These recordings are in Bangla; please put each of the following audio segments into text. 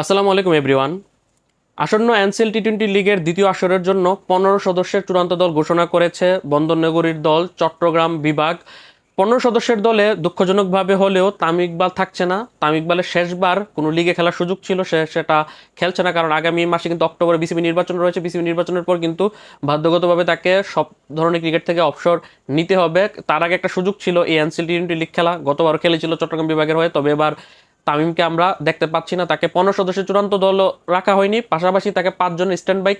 আসসালামু আলাইকুম, এভরিওয়ান। আসন্ন এনসিএল টি টোয়েন্টি লিগের দ্বিতীয় আসরের জন্য পনেরো সদস্যের চূড়ান্ত দল ঘোষণা করেছে বন্দরনগরীর দল, চট্টগ্রাম বিভাগ। পনেরো সদস্যের দলে দুঃখজনকভাবে হলেও তামিম ইকবাল থাকছে না। তামিম ইকবালের শেষবার কোনো লিগে খেলার সুযোগ ছিল, সে সেটা খেলছে না, কারণ আগামী মাসে কিন্তু অক্টোবরে বিসিবি নির্বাচন রয়েছে। বিসিবি নির্বাচনের পর কিন্তু বাধ্যগতভাবে তাকে সব ধরনের ক্রিকেট থেকে অবসর নিতে হবে। তার আগে একটা সুযোগ ছিল এই এনসিএল টি টোয়েন্টি লিগ খেলা। গতবার খেলেছিল চট্টগ্রাম বিভাগের হয়ে, তবে এবার তামিমকে আমরা দেখতে পাচ্ছি না। তাকে পনেরো সদস্যের চূড়ান্ত দল রাখা হয়নি। পাশাপাশি তাকে পাঁচজন স্ট্যান্ড বাই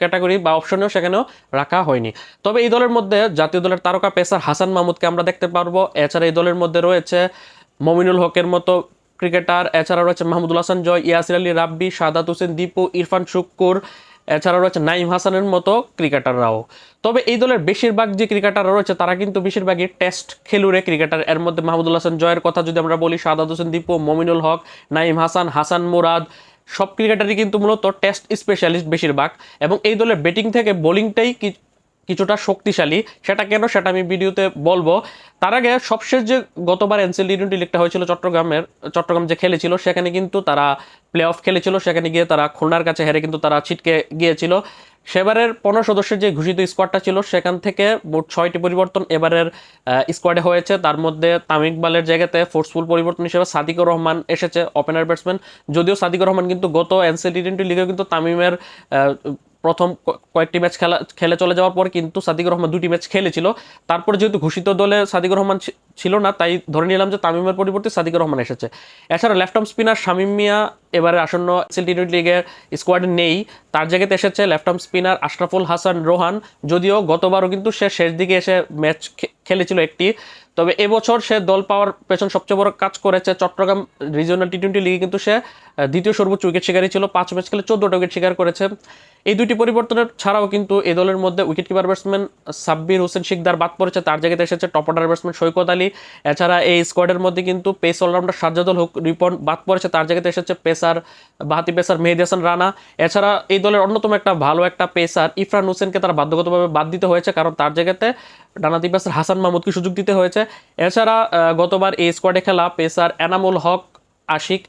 ক্যাটাগরি বা অপশনেও সেখানেও রাখা হয়নি। তবে এই দলের মধ্যে জাতীয় দলের তারকা পেসার হাসান মাহমুদকে আমরা দেখতে পারব। এছাড়া এই দলের মধ্যে রয়েছে মমিনুল হকের মতো ক্রিকেটার এছাড়া রয়েছে মাহমুদুল হাসান জয়, ইয়াসির আলী রাব্বি, সাদাত হোসেন দীপু, ইরফান শুক্কুর এছাড়া রয়েছে নাইম হাসানের মতো ক্রিকেটাররাও। তবে এই দলের বেশিরভাগ যে ক্রিকেটাররা রয়েছে, তারা কিন্তু বেশিরভাগই টেস্ট খেলুড়ে ক্রিকেটার। এর মধ্যে মাহমুদুল হাসান জয়ের কথা যদি আমরা বলি, সাদাত হোসেন দীপু, মমিনুল হক নাইম হাসান হাসান মুরাদ, সব ক্রিকেটারই কিন্তু মূলত টেস্ট স্পেশালিস্ট বেশিরভাগ। এবং এই দলের ব্যাটিং থেকে বোলিংটাই কিছুটা শক্তিশালী, সেটা কেন সেটা আমি ভিডিওতে বলব। তার আগে সবশেষ যে গতবার এনসিএল টি লিগটা হয়েছিল চট্টগ্রামের, চট্টগ্রাম যে খেলেছিল, সেখানে কিন্তু তারা প্লে অফ খেলেছিল, সেখানে গিয়ে তারা খুলনার কাছে হেরে কিন্তু তারা ছিটকে গিয়েছিল। সেবারের পনেরো সদস্যের যে ঘোষিত স্কোয়াডটা ছিল, সেখান থেকে মোট ছয়টি পরিবর্তন এবারের স্কোয়াডে হয়েছে। তার মধ্যে তামিম ইকবালের জায়গাতে ফোর্সফুল পরিবর্তন হিসেবে সাদিকুর রহমান এসেছে ওপেনার ব্যাটসম্যান যদিও সাদিকুর রহমান কিন্তু গত এনসিএল টি টোয়েন্টি লিগেও কিন্তু তামিমের প্রথম কয়েকটি ম্যাচ খেলা, খেলে চলে যাওয়ার পর কিন্তু সাদিকুর রহমান দুটি ম্যাচ খেলেছিল। তারপর যেহেতু ঘোষিত দলে সাদিকুর রহমান ছিল না, তাই ধরে নিলাম যে তামিমের পরিবর্তে সাদিকুর রহমান এসেছে। এছাড়া left arm spinner Shamim Miah এবারে আসন্ন এনসিএল টি টোয়েন্টি লিগের স্কোয়াডে নেই। তার জায়গাতে এসেছে left arm spinner Ashraful Hasan Rohan. যদিও গতবারও কিন্তু সে শেষ দিকে এসে ম্যাচ খেলেছিল একটি। তবে এবছর সে দল পাওয়ার পেছন সবচেয়ে বড় কাজ করেছে চট্টগ্রাম রিজিওনাল টি টোয়েন্টি লিগে কিন্তু সে দ্বিতীয় সর্বোচ্চ উইকেট শিকারী ছিল। পাঁচ ম্যাচ খেলে চোদ্দটা উইকেট শিকার করেছে। এই দুটি পরিবর্তনের ছাড়াও কিন্তু এই দলের মধ্যে wicket keeper batsman Sabbir Hossain Shikdar বাদ পড়েছে। তার জায়গাতে এসেছে top order batsman Saikat Ali. এছাড়া এই স্কোয়াডের মধ্যে কিন্তু pace allrounder Sajjadul hook Ripon বাদ পড়েছে, তার জায়গাতে এসেছে পেসার, বাহাতি পেসার মেহেদি হাসান রানা। এছাড়া এই দলের অন্যতম একটা ভালো একটা পেসার ইফরান হোসেনকে তারা বাধ্যগতভাবে বাদ দিতে হয়েছে, কারণ তার জায়গাতে ডানাতি পেসার হাসান মাহমুদকে সুযোগ দিতে হয়েছে। এছাড়া গতবার এই স্কোয়াডে খেলা পেসার এনামুল হক, আশিক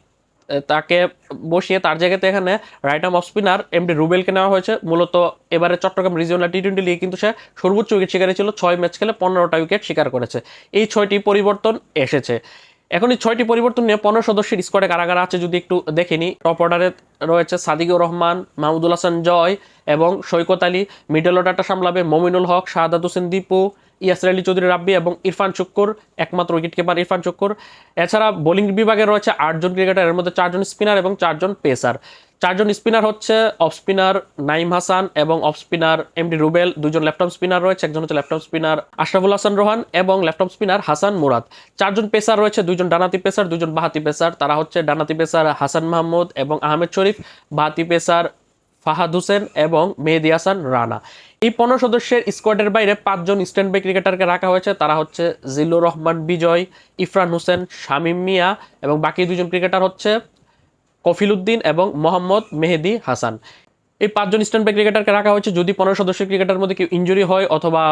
তাকে বসিয়ে তার জায়গাতে এখানে right arm off spinner MD রুবেলকে নেওয়া হয়েছে। মূলত এবারে চট্টগ্রাম রিজিওনাল টি টোয়েন্টি লিগে কিন্তু সে সর্বোচ্চ উইকেট শিকারী ছিল, ছয় ম্যাচ খেলে পনেরোটা উইকেট শিকার করেছে। এই ছয়টি পরিবর্তন এসেছে। এখন এই ছয়টি পরিবর্তন নিয়ে পনেরো সদস্যের স্কোয়াডে কারা কারা আছে যদি একটু দেখে নিই। টপ অর্ডারে রয়েছে সাদিকুর রহমান, মাহমুদুল হাসান জয় এবং সৈকত আলী। মিডল অর্ডারটা সামলাবে মমিনুল হক, শাহাদাত হোসেন দীপু। ইয়াসির আলী চৌধুরী, রাব্বি এবং ইরফান চক্কর, একমাত্র উইকেট কিপার ইরফান চক্কর। এছাড়া বোলিং বিভাগে রয়েছে আটজন ক্রিকেটার এর মধ্যে চারজন স্পিনার এবং চারজন পেসার চারজন স্পিনার হচ্ছে অফ স্পিনার নাইম হাসান এবং অফ স্পিনার এমডি রুবেল। দুজন আর্ম স্পিনার রয়েছে, একজন হচ্ছে আর্ম স্পিনার আশরাফুল হাসান রোহান এবং আর্ম স্পিনার হাসান মুরাদ। চারজন পেসার রয়েছে, দুজন ডানাতি পেসার দুজন বাহাতি পেসার তারা হচ্ছে ডানাতি পেসার হাসান মাহমুদ এবং আহমেদ শরীফ। বাহাতি পেসার ফাহাদ হোসেন এবং মেহেদি হাসান রানা। এই পনেরো সদস্যের স্কোয়াডের বাইরে পাঁচজন স্ট্যান্ড বাই ক্রিকেটারকে রাখা হয়েছে। তারা হচ্ছে জিল্লুর রহমান, বিজয়, ইফরান হোসেন, শামিম মিয়া এবং বাকি দুজন ক্রিকেটার হচ্ছে কফিল উদ্দিন এবং মোহাম্মদ মেহেদি হাসান। এই পাঁচজন স্ট্যান্ড বাই ক্রিকেটারকে রাখা হয়েছে। যদি পনেরো সদস্যের ক্রিকেটার মধ্যে কেউ ইঞ্জুরি হয় অথবা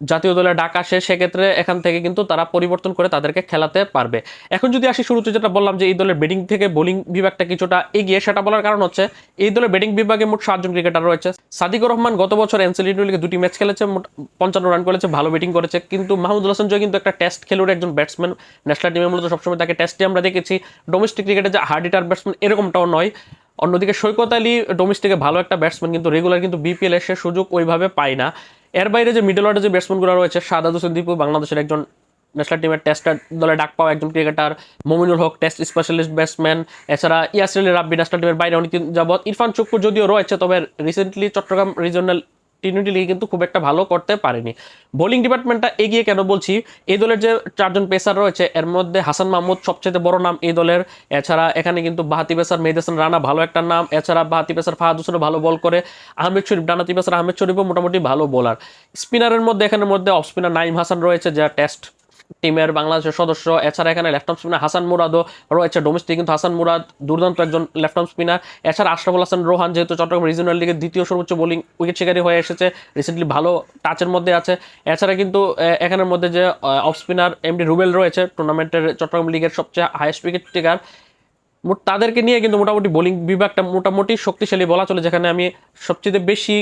জাতীয় দলে ডাক আসে, সেক্ষেত্রে এখান থেকে কিন্তু তারা পরিবর্তন করে তাদেরকে খেলাতে পারবে। এখন যদি আসি শুরুতে যেটা বললাম যে এই দলের ব্যাটিং থেকে বোলিং বিভাগটা কিছুটা এগিয়ে, সেটা বলার কারণ হচ্ছে এই দলের ব্যাটিং বিভাগে মোট সাতজন ক্রিকেটার রয়েছে। সাদিকুর রহমান গত বছর এনসিলি লিগে দুটি ম্যাচ খেলেছে, মোট পঞ্চান্ন রান করেছে, ভালো ব্যাটিং করেছে। কিন্তু মাহমুদুল হাসান জয় কিন্তু একটা টেস্ট খেলুড়ে একজন ব্যাটসম্যান ন্যাশনাল টিমে মূলত সবসময় তাকে টেস্টে আমরা দেখেছি। ডোমেস্টিক ক্রিকেটে যে হার্ড হিটার ব্যাটসম্যান এরকমটাও নয়। অন্যদিকে সৈকত আলী ডোমেস্টিকে ভালো একটা ব্যাটসম্যান কিন্তু রেগুলার কিন্তু বিপিএল এসে সুযোগ ওইভাবে পায় না। এর বাইরে যে মিডল অর্ডার যে ব্যাটসম্যানগুলো রয়েছে সাদা হোসেন দীপু বাংলাদেশের একজন ন্যাশনাল টিমের টেস্টার দলে ডাক পাওয়া একজন cricketer Mominul Haque test specialist batsman এছাড়া ইয়াসির রাব্বি ন্যাশনাল টিমের বাইরে অনেকদিন যাবৎ, ইরফান চক্কু যদিও রয়েছে, তবে রিসেন্টলি চট্টগ্রাম রিজনাল টি লিগে কিন্তু খুব একটা ভালো করতে পারেনি। বোলিং ডিপার্টমেন্টটা এগিয়ে কেন বলছি? এই দলের যে চারজন পেসার রয়েছে, এর মধ্যে হাসান মাহমুদ সবচেয়ে বড় নাম এই দলের। এছাড়া এখানে কিন্তু বাহাতি পেসার মেহেদ হাসান রানা ভালো একটা নাম। এছাড়া বাহাতি পেসার ফাহাদ হোসেনও ভালো বল করে। আহমেদ শরীফ ডানাতি পেসার আহমেদ শরীফও মোটামুটি ভালো বোলার স্পিনারের মধ্যে, এখানের মধ্যে অফ স্পিনার নাইম হাসান রয়েছে যা টেস্ট টিমের বাংলাদেশের সদস্য। এছাড়া এখানে লেফট স্পিনার হাসান মুরাদও রয়েছে ডোমেস্টিক কিন্তু হাসান মুরাদ দুর্দান্ত একজন লেফট স্পিনার। এছাড়া আশরাফুল হাসান রোহান যেহেতু চট্টগ্রাম রিজিওনাল লিগের দ্বিতীয় সর্বোচ্চ বোলিং উইকেট শিকারী হয়ে এসেছে রিসেন্টলি ভালো টাচের মধ্যে আছে। এছাড়া কিন্তু এখানের মধ্যে যে অফ স্পিনার এমডি রুবেল রয়েছে টুর্নামেন্টের চট্টগ্রাম লিগের সবচেয়ে হায়েস্ট উইকেট টেকার তাদেরকে নিয়ে কিন্তু মোটামুটি বোলিং বিভাগটা মোটামুটি শক্তিশালী বলা চলে, যেখানে আমি সবচেয়ে বেশি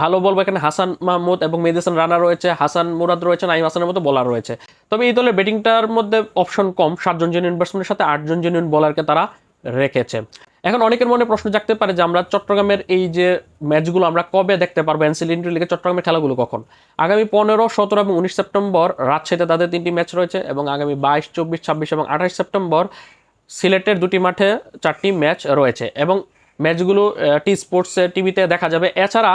ভালো বলব এখানে হাসান মাহমুদ এবং মেহেদিসান রানা রয়েছে, হাসান মুরাদ রয়েছে নাইম হাসানের মতো বলার রয়েছে। তবে এই দলের ব্যাটিংটার মধ্যে অপশন কম, সাতজন জেনুইন ব্যাটসম্যানের সাথে আটজন জেনুইন বলারকে তারা রেখেছে। এখন অনেকের মনে প্রশ্ন জাগতে পারে যে আমরা চট্টগ্রামের এই যে ম্যাচগুলো আমরা কবে দেখতে পারব? এনসিল ইন্টু লিগে চট্টগ্রামের খেলাগুলো কখন? আগামী পনেরো, সতেরো এবং উনিশ সেপ্টেম্বর রাজশাহীতে তাদের তিনটি ম্যাচ রয়েছে এবং আগামী বাইশ, চব্বিশ, ছাব্বিশ এবং আঠাশ সেপ্টেম্বর সিলেটের দুটি মাঠে চারটি ম্যাচ রয়েছে এবং ম্যাচগুলো টি স্পোর্টসে টিভিতে দেখা যাবে। এছাড়া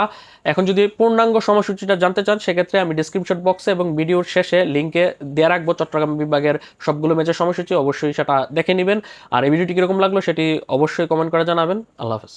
এখন যদি পূর্ণাঙ্গ সময়সূচিটা জানতে চান, সেক্ষেত্রে আমি ডিসক্রিপশন বক্সে এবং ভিডিওর শেষে লিঙ্কে দিয়ে রাখব চট্টগ্রাম বিভাগের সবগুলো ম্যাচের সময়সূচি। অবশ্যই সেটা দেখে নেবেন। আর এই ভিডিওটি কীরকম লাগল সেটি অবশ্যই কমেন্ট করে জানাবেন। আল্লাহ হাফেজ।